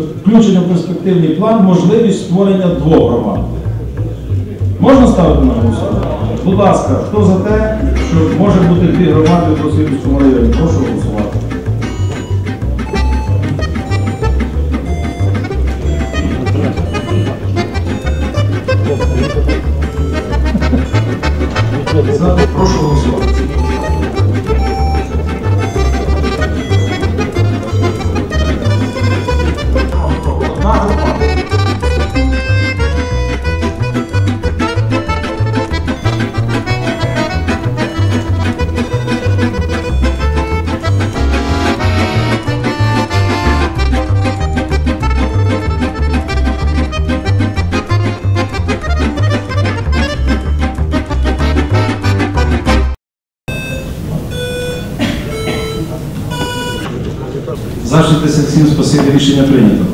включення в перспективний план можливість створення двох громад. Можна ставити на голосування? Будь ласка, хто за те, що може бути дві громади в Васильівському районі? Прошу голосувати. Прошу голосувати. За 67 спасибі рішення прийнято.